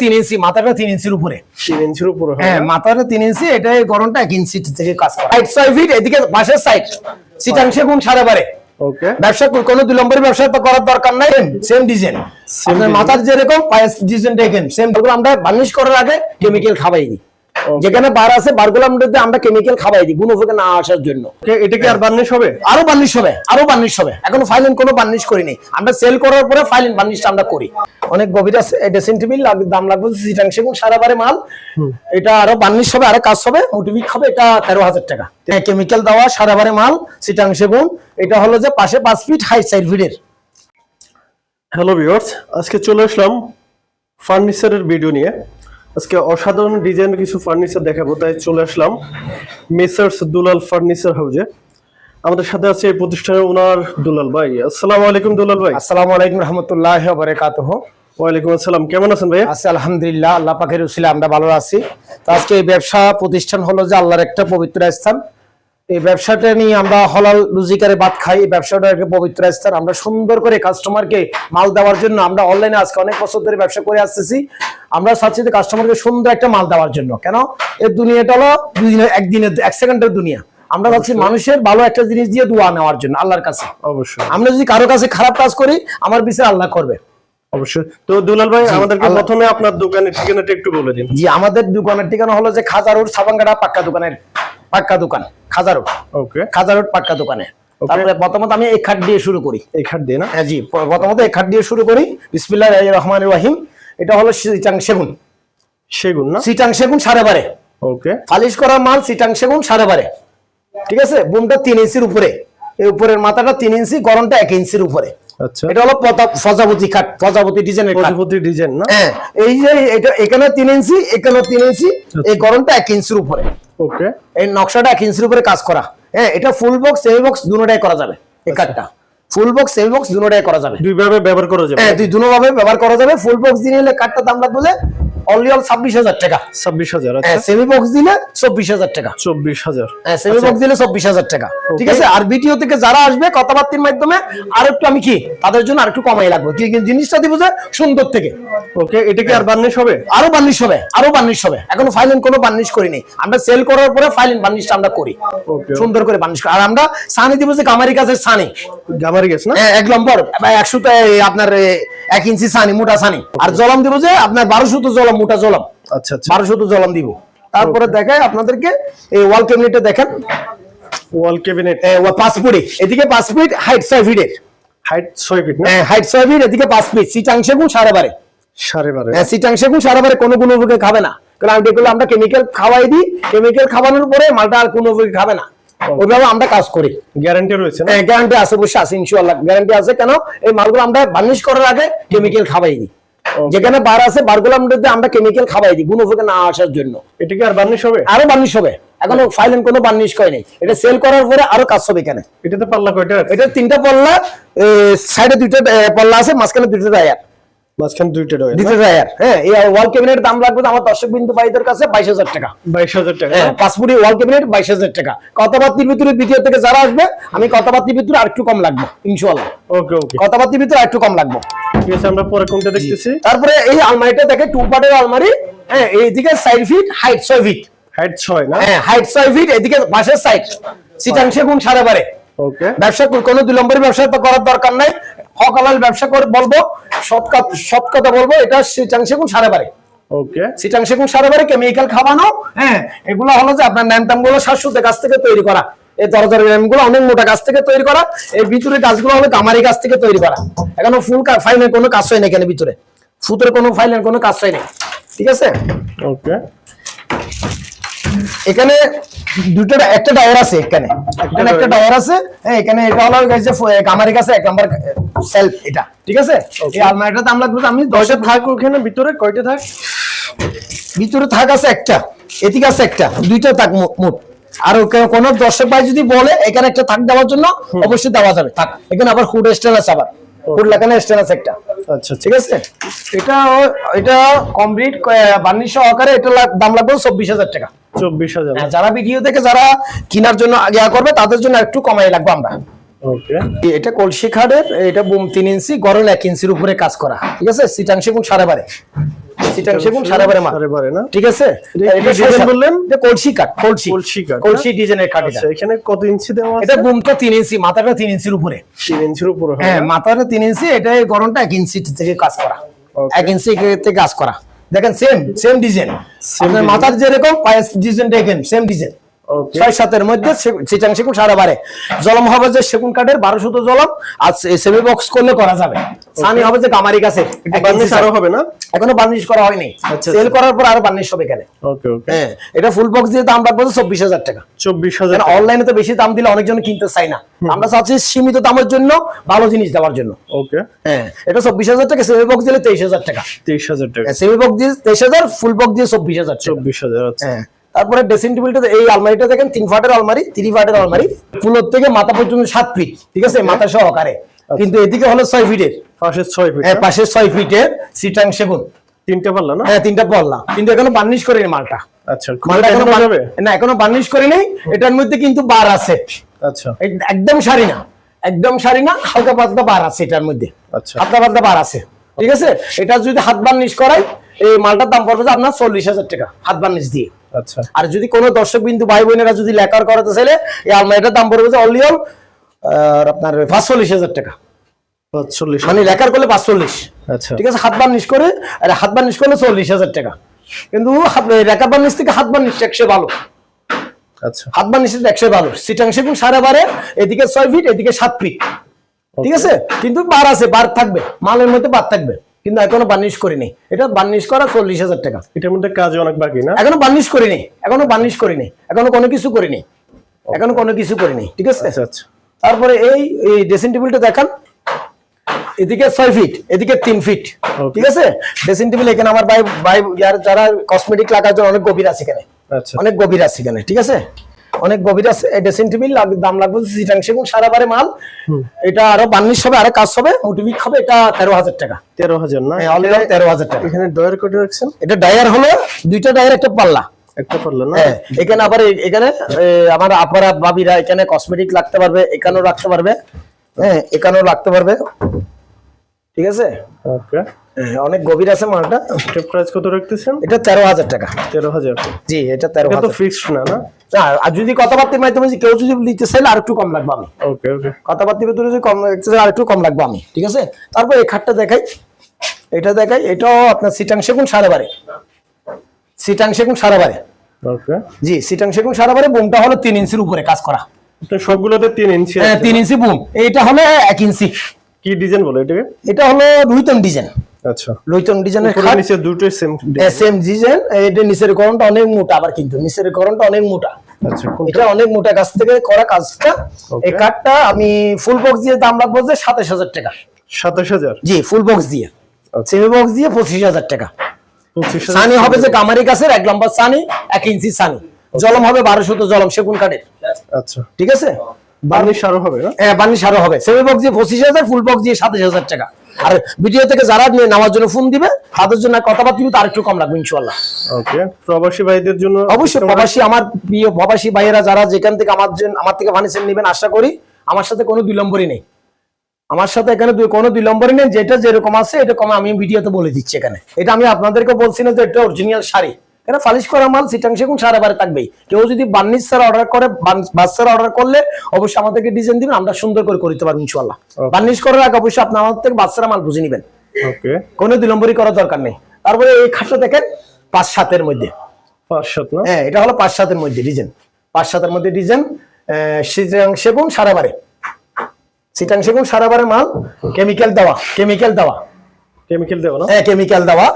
তিন ইঞ্চি মাথাটা তিন ইঞ্চির উপরে। তিন ইঞ্চির উপরে হ্যাঁ মাথাটা তিন ইঞ্চি এটা গরমটা এক ইঞ্চি থেকে কাজ করে। সাইড ছয় ফিট এদিকে সাইড গুণ সাড়ে বারে ব্যবসা কোনো দুই নম্বরের ব্যবসা তো করার দরকার নাই। সেম ডিজাইন মাথার যেরকম পায়ের ডিজাইন দেখেন সেম আমরা বার্নিশ করার আগে কেমিক্যাল খাবাই দিই যেখানে বার আছে বারগুলো আমরা আমরা কেমিক্যাল খাবাই দিই গুণফুকে না আসার জন্য। এটা কি আর বার্নিশ হবে? আরও বার্নিশ হবে আরও বার্নিশ হবে। এখনও ফাইলিন কোনো বার্নিশ করিনি। আমরা সেল করার পরে ফাইলিন বার্নিশটা আমরা করি। অনেক গভীর আছে ড্রেসিং টেবিল দাম লাগবে সিটাংশ এবং সারাবারে মাল। এটা আরও বার্নিশ হবে আরও কাজ হবে মোটিভিক হবে এটা তেরো হাজার টাকা। কেমিক্যাল দেওয়া সারাবারে মাল সিটাংশ গুণ। এটা হলো যে পাশে পাঁচ ফিট হাই সাইড ফিটের হ্যালো ভিউয়ার্স আজকে চলে আসলাম ফার্নিচারের ভিডিও নিয়ে। আজকে অসাধারণ ডিজাইনের কিছু ফার্নিচার দেখাবো তাই চলে আসলাম মেসার্স দুলাল ফার্নিচার হাউজে আমাদের সাথে আছে এই প্রতিষ্ঠানের ওনার দুলাল ভাই। আসসালামু আলাইকুম দুলাল ভাই। আসসালামু আলাইকুম রহমতুল্লাহ বারাকাতুহু। ওয়ালাইকুম আসসালাম কেমন আছেন ভাই আছি আলহামদুলিল্লাহ আল্লাহ পাখির উসিলে আমরা ভালো আছি। তো আজকে এই ব্যবসা প্রতিষ্ঠান হলো যে আল্লাহর একটা পবিত্র স্থান। এই ব্যবসাটা নিয়ে আমরা হলাল রুজিকারে ভাত খাই এই ব্যবসাটা একটা পবিত্র স্থান। আমরা সুন্দর করে কাস্টমারকে মাল দেওয়ার জন্য আমরা অনলাইনে আজকে অনেক বছর ধরে ব্যবসা করে আসতেছি। আমরা চাচ্ছি যে কাস্টমারকে সুন্দর একটা মাল দেওয়ার জন্য। কেন? এই দুনিয়াটা হলো দুই দিনের একদিনের এক সেকেন্ডের দুনিয়া। আমরা চাচ্ছি মানুষের ভালো একটা জিনিস দিয়ে দোয়া নেওয়ার জন্য আল্লাহর কাছে। অবশ্যই। আমরা যদি কারও কাছে খারাপ কাজ করি আমার বিচার আল্লাহ করবে। অবশ্যই। তো দুলাল ভাই আমাদেরকে প্রথমে আপনার দোকানের ঠিকানাটা একটু বলে দিন। জি আমাদের দোকানের ঠিকানা হলো যে খাজা রোড সাবাঙ্গাড়া পাক্কা দোকানের। পাক্কা দোকান খাজা রোড ওকে। খাজা রোড পাক্কা দোকানে। তারপরে প্রথমত আমি এই খাট দিয়ে শুরু করি। এই খাট দিয়ে না? হ্যাঁ, জি প্রথমত এই খাট দিয়ে শুরু করি। বিসমিল্লাহ রহমান রাহিম। এটা হলো সিটাং সেগুন। সেগুন না? সিটাং সেগুন সাড়ে বারে। ওকে। পালিশ করা মাল সিটাং সেগুন সাড়ে বারে। ঠিক আছে? বুমটা তিন ইঞ্চির উপরে। এই উপরের মাথাটা তিন ইঞ্চি গরমটা এক ইঞ্চির উপরে। আচ্ছা। এটা হলো প্রজাপতি খাট প্রজাপতি ডিজাইনের খাট। প্রজাপতি ডিজাইন না? হ্যাঁ এই যে এটা এখানে তিন ইঞ্চি এখানে তিন ইঞ্চি এই গরমটা এক ইঞ্চির উপরে। ওকে এই নকশাটা এক ইঞ্চির উপরে কাজ করা। হ্যাঁ এটা ফুল বক্স সেমি বক্স দুটোটাই করা যাবে। এই কাঠটা ফুল বক্স সেমি বক্স দুটোটাই করা যাবে। দুইভাবে ব্যবহার করা যাবে। হ্যাঁ দুই ব্যবহার করা যাবে। ফুল বক্স দিলে নিলে কাঠটা দাম লাগবে অনলি অল ছাব্বিশ হাজার টাকা। ছাব্বিশ হাজার হ্যাঁ আচ্ছা সেমি বক্স দিলে চব্বিশ হাজার টাকা। চব্বিশ হাজার হ্যাঁ সেমি বক্স দিলে চব্বিশ হাজার টাকা। ঠিক আছে? আর ভিডিও থেকে যারা আসবে কথাবার্তার মাধ্যমে আর একটু আমি কি? তাদের জন্য আর একটু কমাই লাগবে কি কি জিনিসটা দিব যে সুন্দর থেকে। ওকে এটা কি আর বার্নিশ হবে? আরও বার্নিশ হবে আরও বার্নিশ হবে। এখনও ফাইলিন কোনো বার্নিশ করিনি। আমরা সেল করার পরে ফাইলিন বার্নিশটা আমরা করি। সুন্দর করে বার্নিশ আর আমরা সানি দিব যে কামারি কাছের সানি। গামারি গেছে না? হ্যাঁ, এক একশো আপনার এক ইঞ্চি সানি মোটা সানি আর জলম দিব যে আপনার বারোশো তো জলম মোটা জলম। আচ্ছা আচ্ছা। বারোশো তো জলম দিব। তারপরে দেখায় আপনাদেরকে এই ওয়াল ক্যাবিনেটে দেখেন। ওয়াল ক্যাবিনেট এ, পাঁচ ফুটে। এদিকে পাঁচ ফিট হাইট ছয় ফিটের। হাইট ছয় ফিট না? হাইট ছয় ফিট এদিকে পাঁচ ফিট। সিটাংশে গুণ সাড়ে বারে। সাড়ে বারো। হ্যাঁ, সিটাংশে গুণ সাড়ে বারে কোনো কোনো খাবে না। কারণ আমরা কেমিক্যাল খাওয়াই দিই। কেমিক্যাল খাওয়ানোর পরে মালটা আর কোনো খাবে না। ওইভাবে আমরা কাজ করি। গ্যারান্টি রয়েছে হ্যাঁ গ্যারান্টি আছে অবশ্যই আছে ইনশাআল্লাহ। গ্যারান্টি আছে কেন? এই মালগুলো আমরা বার্নিশ করার আগে কেমিক্যাল খাবাই দিই যেখানে বার আছে বারগুলো আমরা কেমিক্যাল খাবাই দিই না আসার জন্য। এটা কি আর বার্নিশ হবে? আরও বার্নিশ হবে। এখনও ফাইলেন কোনো বার্নিশ করে নেই। এটা সেল করার পরে আরও কাজ হবে এখানে। এটাতে পাল্লা কয়টা এটা তিনটা পল্লা সাইডে দুইটা পল্লা আছে মাঝখানে দুইটা টায়ার মাঝখানে দুইটা দুইটা হ্যাঁ এই ওয়াল ক্যাবিনেটের দাম লাগবে আমার দর্শক বিন্দু ভাইদের কাছে বাইশ হাজার টাকা। বাইশ হাজার টাকা হ্যাঁ পাসপোর্ট ওয়াল ক্যাবিনেট বাইশ হাজার টাকা। কথাবার্তির ভিতরে ভিডিও থেকে যারা আসবে আমি কথাবার্তির ভিতরে আর একটু কম লাগবে ওকে ওকে। কথাবার্তির ভিতরে আর একটু কম লাগবে। ঠিক আছে আমরা পরে কোনটা দেখতেছি? তারপরে এই আলমারিটা দেখে টু পার্টের আলমারি হ্যাঁ এইদিকে সাইড ফিট হাইট ছয় ফিট হাইট ছয় না? হ্যাঁ হাইট ছয় ফিট এদিকে পাশের সাইড সিটাংশে গুণ সাড়ে বারে। ওকে ব্যবসা কোনো দুই নম্বরের ব্যবসা তো করার দরকার নাই। হকালাল ব্যবসা করে বলব সৎ কথা সৎ কথা বলব এটা সিটাংশে গুণ সাড়ে বারে ওকে। গুণ সাড়ে বারে কেমিক্যাল খাওয়ানো হ্যাঁ এগুলো হলো যে আপনার ন্যামটামগুলো শাশুতে গাছ থেকে তৈরি করা এই দরজার অনেক মোটা গাছ থেকে তৈরি করা এই ভিতরে গাছগুলো হলো কামারি গাছ থেকে তৈরি করা। এখনও ফুল ফাইনের কোনো কাজ হয় না এখানে ভিতরে। ফুতের কোনো ফাইনের কোনো কাজ হয় না ঠিক আছে? ওকে। এখানে দুটো একটা ডায়ার আছে এখানে। এখানে একটা ডায়ার। আছে। হ্যাঁ এখানে এটা হলো যে ফ- কাছে এক নাম্বার সেলফ এটা। ঠিক আছে? এই আলমারিটা দাম লাগবে আমি দশ কয়টা থাক ওখানে? ভিতরে কয়টা থাক? ভিতরে থাক আছে একটা। এদিকে আছে একটা। দুইটা থাক মোট। আর কোনো দর্শক ভাই যদি বলে এখানে একটা থাক দেওয়ার জন্য অবশ্যই দেওয়া যাবে। থাক। এখানে আবার ফুড স্ট্যান্ড আছে আবার। ফুড লাগানো স্ট্যান্ড আছে একটা। আচ্ছা ঠিক আছে? এটা এটা কমপ্লিট বার্নিশ সহকারে এটা দাম লাগবে চব্বিশ হাজার টাকা। চব্বিশ হাজার। হ্যাঁ, যারা ভিডিও থেকে যারা কেনার জন্য আগে করবে তাদের জন্য একটু কমাই লাগবে আমরা। ওকে। এটা কলসি খাটের এটা বুম তিন ইঞ্চি গরম এক ইঞ্চির উপরে কাজ করা। ঠিক আছে? সিটাং সেগুন সাড়ে বারে। সিটাং সেগুন সাড়ে বারে মাল না? ঠিক আছে? এটা বললেন? এটা কলসি কাঠ কলসি। কলসি কাঠ, কলসি ডিজাইনের কাঠ এটা। আচ্ছা এখানে কত ইঞ্চি দেওয়া আছে? এটা বুমটা তিন ইঞ্চি মাথাটা তিন ইঞ্চির উপরে। তিন ইঞ্চির উপরে হ্যাঁ মাথাটা তিন ইঞ্চি এটা গরমটা এক ইঞ্চি থেকে কাজ করা. এক ইঞ্চি থেকে কাজ করা। দেখেন সেম সেম ডিজাইন আপনার। মাথার যেরকম পায়ের ডিজাইন দেখেন সেম ডিজাইন ছয় সাতের মধ্যে চিটাং সেগুন সাড়ে বারে। জলম হবে যে সেগুন কাঠের বারোশত জলম আর সেমি বক্স করলে করা যাবে। সানি হবে যে কামারি কাছে বার্নিশ আরও হবে না? এখনও বার্নিশ করা হয়নি। আচ্ছা, সেল করার পর আরও বার্নিশ হবে এখানে। ওকে ওকে হ্যাঁ এটা ফুল বক্স দিয়ে দাম রাখব চব্বিশ হাজার টাকা। চব্বিশ হাজার কারণ অনলাইনে তো বেশি দাম দিলে অনেকজন কিনতে চাই না। আমরা চাচ্ছি সীমিত দামের জন্য ভালো জিনিস দেওয়ার জন্য। ওকে হ্যাঁ এটা চব্বিশ হাজার টাকা সেমি বক্স দিলে তেইশ হাজার টাকা। তেইশ হাজার টাকা। সেমি বক্স দিয়ে তেইশ হাজার ফুল বক্স দিয়ে চব্বিশ হাজার টাকা। চব্বিশ হাজার আচ্ছা। হ্যাঁ তারপরে ড্রেসিং টেবিলটা এই আলমারিটা দেখেন তিন ফাটের আলমারি থ্রি ফাটের আলমারি ফুলোর থেকে মাথা পর্যন্ত সাত ফিট ঠিক আছে? মাথা সহকারে। কিন্তু এদিকে হলো ছয় ফিটের। পাশে ছয় ফিট হ্যাঁ পাশে ছয় ফিটের সিটাং সেগুন। তিনটে পারলা না? হ্যাঁ তিনটা পড়লাম কিন্তু এখনও বার্নিশ করিনি মালটা। আচ্ছা মালটা এখনও দেখানো বান- যাবে? না এখনও বার্নিশ করিনি। এটার মধ্যে কিন্তু বার আছে। আচ্ছা। একদম সারি না। একদম সারি না হালকা পাতলা বার আছে এটার মধ্যে। আচ্ছা। হালকা পাতলা বার আছে। ঠিক আছে? এটা যদি হাত বার্নিশ করাই এই মালটার দাম পড়বে আপনার চল্লিশ হাজার টাকা হাত বার্নিশ দিয়ে। আচ্ছা। আর যদি কোনো দর্শক বিন্দু ভাই বোনেরা যদি লেখার করাতে চাইলে এই আলমারিটার দাম পড়বে যে অনলি আপনার পাঁচচল্লিশ হাজার টাকা। পাঁচচল্লিশ মানে লেখার করলে পাঁচচল্লিশ। আচ্ছা। ঠিক আছে হাত বার্নিশ করে আর হাত বার্নিশ করলে চল্লিশ হাজার টাকা। কিন্তু বার্নিশ থেকে হাত বার্নিশ একশো ভালো আচ্ছা। হাত বার্নিশের একশো ভালো সিটাং সেগুন সাড়ে বারে এদিকে ছয় ফিট এদিকে সাত ফিট ঠিক আছে? কিন্তু বার আছে বার থাকবে। মালের মধ্যে বার থাকবে। কিন্তু এখনও বার্নিশ করিনি। এটা বার্নিশ করা চল্লিশ হাজার টাকা। এটার মধ্যে কাজ অনেক বাকি না? এখনও বার্নিশ করিনি। এখনও বার্নিশ করিনি। এখনও কোনো কিছু করিনি। এখনও কোনো কিছু করিনি। ঠিক আছে? আচ্ছা আচ্ছা। তারপরে এই এই ড্রেসিং টেবিলটা দেখান। এদিকে ছয় ফিট এদিকে তিন ফিট ঠিক আছে? ড্রেসিং টেবিল এখানে আমার ভাই ভাই ইয়ার যারা কসমেটিক লাগার জন্য অনেক গভীর আছে এখানে। আচ্ছা। অনেক গভীর আছে এখানে ঠিক আছে? অনেক গভীর আছে। এই ড্রেসিং টেবিল দাম লাগবে সিটাং সেগুন সারা বারে মাল এটা আরও বার্নিশ হবে আরও কাজ হবে। মোটিভিক হবে এটা তেরো হাজার টাকা। তেরো হাজার না? অলরেডি তেরো হাজার টাকা। এখানে ডয়ার কোটে রাখছেন? এটা ডায়ার হলো দুইটা ডায়ার একটা পাল্লা। একটা পারল না? হ্যাঁ এখানে আবার এখানে আমার আপারা ভাবিরা এখানে কসমেটিক রাখতে পারবে এখানেও রাখতে পারবে। হ্যাঁ এখানেও রাখতে পারবে। ঠিক আছে? ওকে হ্যাঁ, অনেক গভীর আছে মালটা। এটা প্রাইস কত রাখতেছেন? এটা তেরো হাজার টাকা। তেরো হাজার। জি এটা তেরো তো হাজার। ফিক্সড না না? আর যদি কথাবার্তার মাধ্যমে কেউ যদি নিতে চাইলে আর একটু কম লাগবে আমি। ওকে ওকে কথাবার্তার ভিতরে যদি কম রাখতে চাই আর একটু কম লাগবে আমি। ঠিক আছে? তারপর এই খাটটা দেখাই। এটা দেখাই এটাও আপনার সিটাং সেগুন সাড়ে বারে। সিটাং সেগুন সাড়ে বারে ওকে। জি সিটাং সেগুন সাড়ে বারে বুমটা হলো তিন ইঞ্চির উপরে কাজ করা। সবগুলোতে তিন ইঞ্চি হ্যাঁ, তিন ইঞ্চি বুম। এইটা হলো এক ইঞ্চি। কি ডিজাইন বলে এটাকে? এটা হলো লুইতন ডিজাইন। আচ্ছা। ডিজাইনের খাট। নিচে সেম ডিজাইন এটা নিচের করণটা অনেক মোটা আবার কিন্তু। নিচের করণটা অনেক মোটা। আচ্ছা এটা অনেক মোটা কাছ থেকে করা কাজটা। এই কাঠটা আমি ফুল বক্স দিয়ে দাম রাখব যে সাতাশ হাজার টাকা। সাতাশ হাজার? জি ফুল বক্স দিয়ে। আচ্ছা। সেমি বক্স দিয়ে পঁচিশ হাজার টাকা। পঁচিশ হাজার সানি হবে যে কামারি গাছের এক লম্বা সানি এক ইঞ্চি সানি। জলম হবে বারোশো তো জলম সেগুন কাঠের। আচ্ছা। ঠিক আছে? বার্নিশ আরও হবে হ্যাঁ বার্নিশ আরও হবে। সেমি বক্স দিয়ে পঁচিশ হাজার ফুল বক্স দিয়ে সাতাশ হাজার টাকা। আর ভিডিও থেকে যারা নেওয়ার জন্য ফোন দিবে তাদের জন্য কথাবার্তা কিন্তু আর একটু কম ইনশাল্লাহ ওকে প্রবাসী ভাইদের জন্য অবশ্যই প্রবাসী আমার প্রিয় প্রবাসী ভাইয়েরা যারা যেখান থেকে আমার জন্য আমার থেকে ফার্নিচার নেবেন আশা করি আমার সাথে কোনো বিলম্বরই নেই। আমার সাথে এখানে দুই- কোনো বিলম্বরই নেই যেটা যেরকম আছে এটা কম আমি ভিডিওতে বলে দিচ্ছি এখানে। এটা আমি আপনাদেরকে বলছি না যে এটা অরিজিনাল শাড়ি। এটা ফালিশ করা মাল সিটাং সেগুন সারা বারে থাকবেই। কেউ যদি বার্নিশ স্যার অর্ডার করে বাচ্চার অর্ডার করলে অবশ্যই আমাদেরকে ডিজাইন দিবেন আমরা সুন্দর করে করে দিতে পারব ইনশাল্লাহ বার্নিশ করার আগে অবশ্যই আপনি আমাদের থেকে বাচ্চারা মাল বুঝে নেবেন। ওকে কোনো বিলম্বরই করার দরকার নেই। তারপরে এই খাটটা দেখেন পাঁচ সাতের মধ্যে। পাঁচ সাত হ্যাঁ এটা হলো পাঁচ সাতের মধ্যে ডিজাইন পাঁচ সাতের মধ্যে ডিজাইন সিটাং সেগুন সারাবারে সিটাং সেগুন সারাবারে মাল কেমিক্যাল দেওয়া কেমিক্যাল দেওয়া। কেমিক্যাল দেবো না? হ্যাঁ কেমিক্যাল দেওয়া।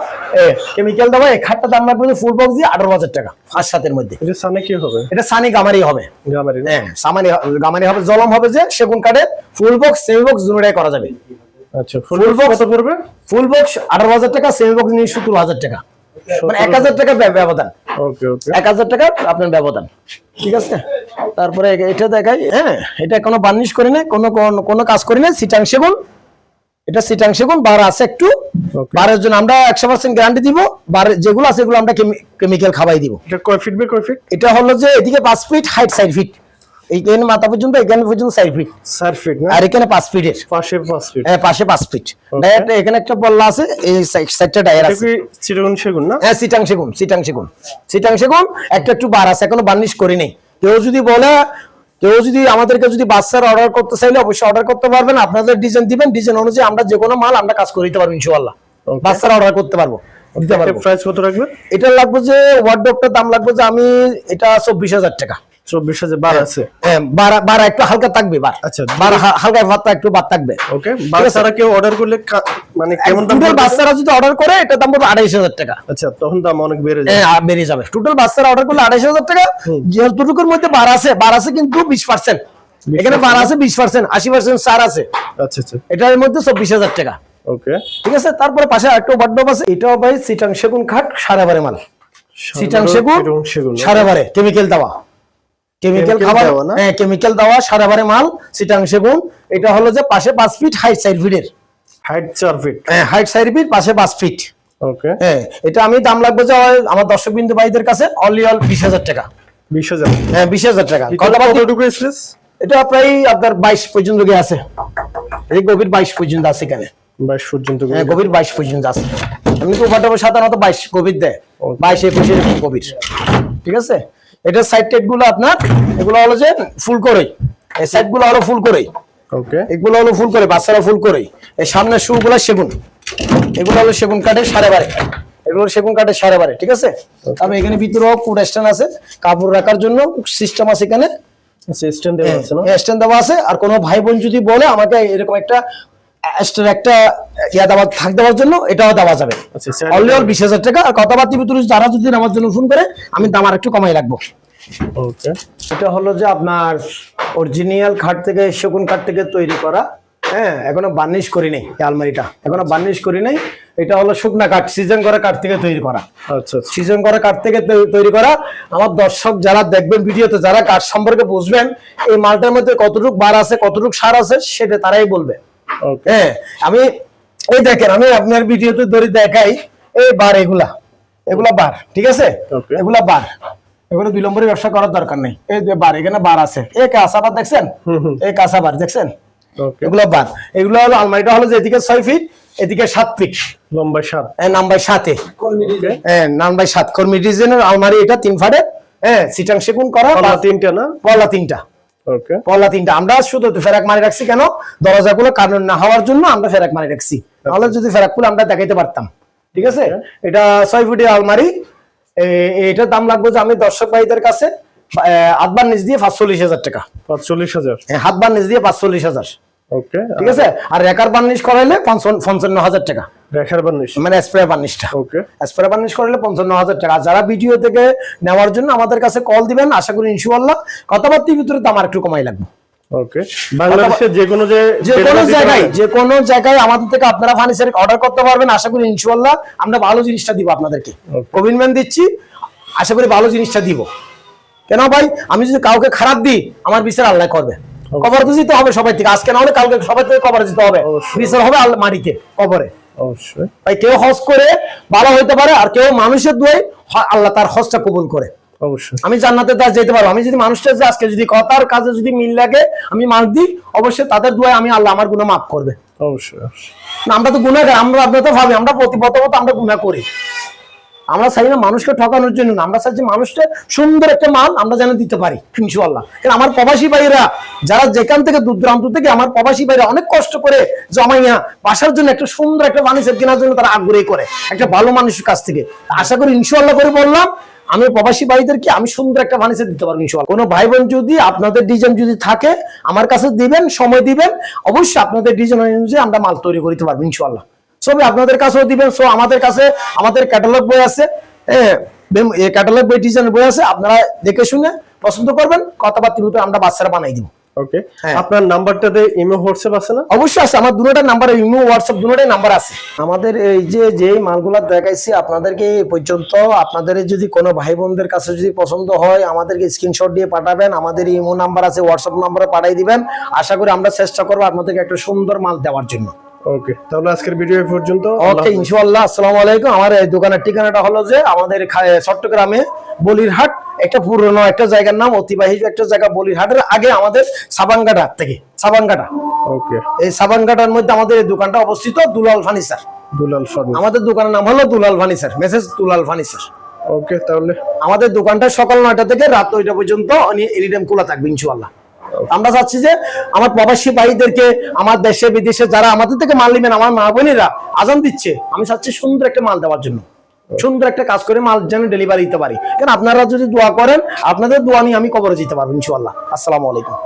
কেমিক্যাল দেওয়া এই খাটটা দাম লাগবে ফুল বক্স দিয়ে আঠারো হাজার টাকা সাতের মধ্যে। এটা সানে কি হবে? এটা সানি গামারি হবে। গামারি হ্যাঁ সামানি গামারি হবে জলম হবে যে সেগুন কাঠের ফুল বক্স সেমি বক্স দুটাই করা যাবে। আচ্ছা ফুল Full box- কত পড়বে? ফুল বক্স আঠারো হাজার টাকা সেমি বক্স নিয়ে হাজার টাকা। মানে এক হাজার টাকা ব্যবধান। ওকে ওকে। এক হাজার টাকা আপনার ব্যবধান। ঠিক আছে? তারপরে এটা দেখাই হ্যাঁ এটা কোনো বার্নিশ করি না কোনো কোনো- কোনো কাজ করি না সিটাং সেগুন। এটা সিটাং সেগুন বার আছে একটু. বারের জন্য আমরা একশো পার্সেন্ট গ্যারান্টি দিব বার যেগুলো আছে এগুলো আমরা কেমিক্যাল খাবাই দিব। এটা কয় ফিট বাই কয় ফিট এটা হলো যে এদিকে পাঁচ ফিট হাইট সাইড ফিট এইখানে মাথা পর্যন্ত এখানে পর্যন্ত চার ফিট চার ফিট না? আর এখানে পাঁচ ফিটের পাশে পাঁচ ফিট হ্যাঁ, পাশে পাঁচ ফিট ডায়ার এখানে একটা পল্লা আছে এই সাইডটা ডায়ার আছে। চিরগুন সেগুন না? হ্যাঁ সিটাং সেগুন সিটাং সেগুন। সিটাং সেগুন একটা একটু বার আছে এখনও বার্নিশ করি নেই। কেউ যদি বলে কেউ যদি আমাদেরকে যদি বাচ্চার অর্ডার করতে চাইলে অবশ্যই অর্ডার করতে পারবেন। আপনাদের ডিজাইন দিবেন ডিজাইন অনুযায়ী আমরা যে কোনো মাল আমরা কাজ করে দিতে পারব ইনশাআল্লাহ. বাচ্চার অর্ডার করতে পারব দিতে পারব। প্রাইস কত রাখবে এটা লাগবে যে ওয়ার্ডরোবটার দাম লাগবে যে আমি এটা চব্বিশ হাজার টাকা। চব্বিশ হাজার বার আছে। হ্যাঁ বারা বারা একটু হালকা থাকবে বার। আচ্ছা। বার হালকা ভাতটা একটু বাদ থাকবে। ওকে বাচ্চারা কেউ অর্ডার করলে মানে কেমন দাম টোটাল বাচ্চারা যদি অর্ডার করে এটা দাম পড়বে আড়াইশ হাজার টাকা। আচ্ছা তখন দাম অনেক বেড়ে যায় হ্যাঁ, বেরিয়ে যাবে। টোটাল বাচ্চারা অর্ডার করলে আড়াইশ হাজার টাকা। যেটুকুর মধ্যে বার আছে বার আছে কিন্তু বিশ পার্সেন্ট এখানে বার আছে বিশ পার্সেন্ট আশি পার্সেন্ট সার আছে। আচ্ছা আচ্ছা। এটার মধ্যে চব্বিশ হাজার টাকা। ওকে। ঠিক আছে? তারপরে পাশে একটা বাড্ডব আছে। এটাও ভাই সিটাং সেগুন খাট সাড়ে বারে মাল সিটাং সেগুন সাড়ে বারে কেমিক্যাল দেওয়া। কেমিক্যাল খাবার হ্যাঁ কেমিক্যাল দেওয়া সাড়ে বারে মাল সিটাং সেগুন এটা হলো যে পাশে পাঁচ ফিট হাইট সাইড ফিটের হাইট চার ফিট হাইট সাইড ফিট পাশে পাঁচ ফিট ওকে হ্যাঁ এটা আমি দাম লাগবে যে আমার দর্শক বিন্দু ভাইদের কাছে অনলি অল বিশ হাজার টাকা। বিশ হাজার। হ্যাঁ বিশ হাজার টাকা। কতটুকু স্পেস এটা প্রায় আপনার বাইশ পর্যন্ত গিয়ে আছে। এই গভীর বাইশ পর্যন্ত আছে এখানে। বাইশ পর্যন্ত হ্যাঁ গভীর বাইশ পর্যন্ত আছে। এমনি তো ওভারটাপে সাধারণত বাইশ গভীর দেয়। বাইশ একুশ এরকম গভীর। ঠিক আছে? এটা সাইড টেটগুলো আপনার এগুলো হলো যে ফুল করেই। এই সাইডগুলো হলো ফুল করেই। ওকে এগুলো হলো ফুল করে বাচ্চারা ফুল করেই। এই সামনের শু গুলো সেগুন। এগুলো হলো সেগুন কাঠের সাড়ে বারে। এগুলো সেগুন কাঠের সাড়ে বারে ঠিক আছে? তারপরে এখানে ভিতরে ভিতরেও কুড স্ট্যান্ড আছে। কাপড় রাখার জন্য সিস্টেম আছে এখানে। দেওয়া আছে না? স্ট্যান্ড দেওয়া আছে। আর কোনো ভাই বোন যদি বলে আমাকে এরকম একটা extra একটা ইয়া দেওয়া থাক দেওয়ার জন্য এটাও দেওয়া যাবে। আচ্ছা, side অনলি অল বিশ হাজার টাকা। আর কথাবার্তি ভিতরে যারা যদি আমার জন্য ফোন করে আমি দাম আর একটু কমাই রাখব। ওকে। এটা হলো যে আপনার অরিজিনাল খাট থেকে সেগুন কাঠ থেকে তৈরি করা। হ্যাঁ এখনও বার্নিশ করি নাই এই আলমারিটা। এখনও বার্নিশ করি নাই। এটা হলো শুকনা কাঠ সিজন করা কাঠ থেকে তৈরি করা। আচ্ছা আচ্ছা। সিজন করা কাঠ থেকে তৈরি করা। আমার দর্শক যারা দেখবেন ভিডিওতে যারা কাঠ সম্পর্কে বুঝবেন এই মালটার মধ্যে কতটুক বার আছে কতটুক সার আছে সেটা তারাই বলবে। হ্যাঁ আমি এই দেখেন আমি আপনার ভিডিওতে ধরে দেখাই এই বার এগুলা। এগুলা বার ঠিক আছে? এগুলা বার। এগুলো দুই নম্বরের ব্যবসা করার দরকার নেই। এই যে বার এখানে বার আছে। এই কাঁচাবার দেখছেন? এই কাঁচাবার দেখছেন? ওকে এগুলো বার। এগুলো হলো আলমারিটা হলো যে এদিকে ছয় ফিট এদিকে সাত ফিট লম্বা সাত। নাম্বার সাতে হ্যাঁ নাম্বার সাত কর্মী ডিজাইনের আলমারি এটা তিন ফাটে হ্যাঁ সিটাং সেগুন করা তিনটা না? পলা তিনটা। ওকে তিনটা। আমরা শুধু ফেরাক মারি রাখছি কেন? দরজাগুলো কারণ না হওয়ার জন্য আমরা ফেরাক মারি রাখছি। তাহলে যদি ফেরাক খুলে আমরা দেখাইতে পারতাম। ঠিক আছে? এটা ছয় ফুটি আলমারি। এটার দাম লাগবে যে আমি দর্শক ভাইদের কাছে হাতবার নিচ দিয়ে পাঁচচল্লিশ হাজার টাকা। পাঁচচল্লিশ হাজার। হাতবার নিচ দিয়ে পাঁচচল্লিশ হাজার। ওকে ঠিক আছে? আর রেকার বার্নিশ করাইলে পঞ্চান্ন হাজার টাকা। রেখার বার্নিশ। মানে স্প্রে বার্নিশটা। ওকে স্প্রে বার্নিশ করলে পঞ্চান্ন হাজার টাকা যারা ভিডিও থেকে নেওয়ার জন্য আমাদের কাছে কল দিবেন আশা করি ইনশাআল্লাহ কথাবার্তির ভিতরে দাম আর একটু কমাই লাগবে। ওকে বাংলাদেশের যে কোনো যে যে কোনো জায়গায় পারবেন? যে কোনো জায়গায় আমাদের থেকে আপনারা ফার্নিচার অর্ডার করতে পারবেন। আশা করি ইনশাআল্লাহ আমরা ভালো জিনিসটা দিব আপনাদেরকে. কমিটমেন্ট দিচ্ছি আশা করি ভালো জিনিসটা দিব। কেন ভাই? আমি যদি কাউকে খারাপ দিই আমার বিচার আল্লাহ করবে। কবর তো দিতে হবে সবাই থেকে। আজকে না হলে কালকে সবাই থেকে কবর দিতে হবে। বিচার হবে মাটিতে কবরে। অবশ্যই। ভাই কেউ হজ করে ভালো হইতে পারে আর কেউ মানুষের দোয়ে আল্লাহ তার হজটা কবুল করে। অবশ্যই। আমি জান্নাতে তার যেতে পারব। আমি যদি মানুষটা যে আজকে যদি কথার কাজে যদি মিল লাগে আমি মার দিই অবশ্যই তাদের দোয়ায় আমি আল্লাহ আমার গুণা মাফ করবে। অবশ্যই। আমরা তো গুণা আমরা আপনার তো ভাবি আমরা প্রতি প্রথমত আমরা গুণা করি। আমরা চাই না মানুষকে ঠকানোর জন্য না, আমরা চাইছি মানুষকে সুন্দর একটা মাল আমরা যেন দিতে পারি ইনশাল্লাহ কারণ আমার প্রবাসী ভাইরা, যারা যেখান থেকে দূর দূরান্ত থেকে আমার প্রবাসী ভাইরা অনেক কষ্ট করে জমাইয়া বাসার জন্য একটা সুন্দর একটা ফার্নিচার কেনার জন্য তারা আগ্রহী করে, একটা ভালো মানুষের কাছ থেকে। আশা করি ইনশাল্লাহ করে বললাম, আমি প্রবাসী ভাইদেরকে আমি সুন্দর একটা ফার্নিচার দিতে পারব ইনশাল্লাহ কোনো ভাই বোন যদি, আপনাদের ডিজাইন যদি থাকে, আমার কাছে দিবেন, সময় দিবেন, অবশ্যই আপনাদের ডিজাইন অনুযায়ী আমরা মাল তৈরি করতে পারব ইনশাল্লাহ ছবি আপনাদের কাছেও দিবেন সো আমাদের কাছে আমাদের ক্যাটালগ বই আছে ক্যাটালগ বই ডিজাইন বই আছে আপনারা দেখে শুনে পছন্দ করবেন কথাবার্তার ভিতরে আমরা বাচ্চারা বানাই দিব। ওকে হ্যাঁ। আপনার নাম্বারটাতে ইমো হোয়াটসঅ্যাপ আছে না? অবশ্যই আছে আমার দুটোটা নাম্বার ইমো হোয়াটসঅ্যাপ দুটোটাই নাম্বার আছে। আমাদের এই যে যেই মালগুলো দেখাইছি আপনাদেরকে এই পর্যন্ত আপনাদের যদি কোনো ভাই বোনদের কাছে যদি পছন্দ হয় আমাদেরকে স্ক্রিনশট দিয়ে পাঠাবেন আমাদের ইমো নাম্বার আছে হোয়াটসঅ্যাপ নাম্বারে পাঠিয়ে দিবেন। আশা করি আমরা চেষ্টা করব আপনাদেরকে একটা সুন্দর মাল দেওয়ার জন্য। ওকে তাহলে আজকের ভিডিও এই পর্যন্ত। ওকে ইনশাআল্লাহ আসসালামু আলাইকুম। আমার এই দোকানের ঠিকানাটা হলো যে আমাদের চট্টগ্রামে বলিরহাট একটা পুরনো একটা জায়গার নাম অতিবাহী একটা জায়গা বলিরহাটের আগে আমাদের সাবানঘাটা থেকে সাবানঘাটা ওকে এই সাবানঘাটার মধ্যে আমাদের এই দোকানটা অবস্থিত দুলাল ফার্নিচার। দুলাল ফার্নিচার। আমাদের দোকানের নাম হলো Dulal furniture message Dulal furniture. Okay তাহলে? আমাদের দোকানটা সকাল নয়টা থেকে রাত নয়টা পর্যন্ত এনি এনিটাইম খোলা থাকবে ইনশাআল্লাহ। আমরা চাচ্ছি যে আমার প্রবাসী ভাইদেরকে, আমার দেশে, বিদেশে যারা আমাদের থেকে মাল নেবেন, আমার মা বোনেরা আজান দিচ্ছে। আমি চাচ্ছি সুন্দর একটা মাল দেওয়ার জন্য। সুন্দর একটা কাজ করে মাল যেন ডেলিভারি দিতে পারি। কারণ আপনারা যদি দোয়া করেন, আপনাদের দোয়া নিয়ে আমি কবরে যেতে পারব ইনশাল্লাহ আসসালামু আলাইকুম।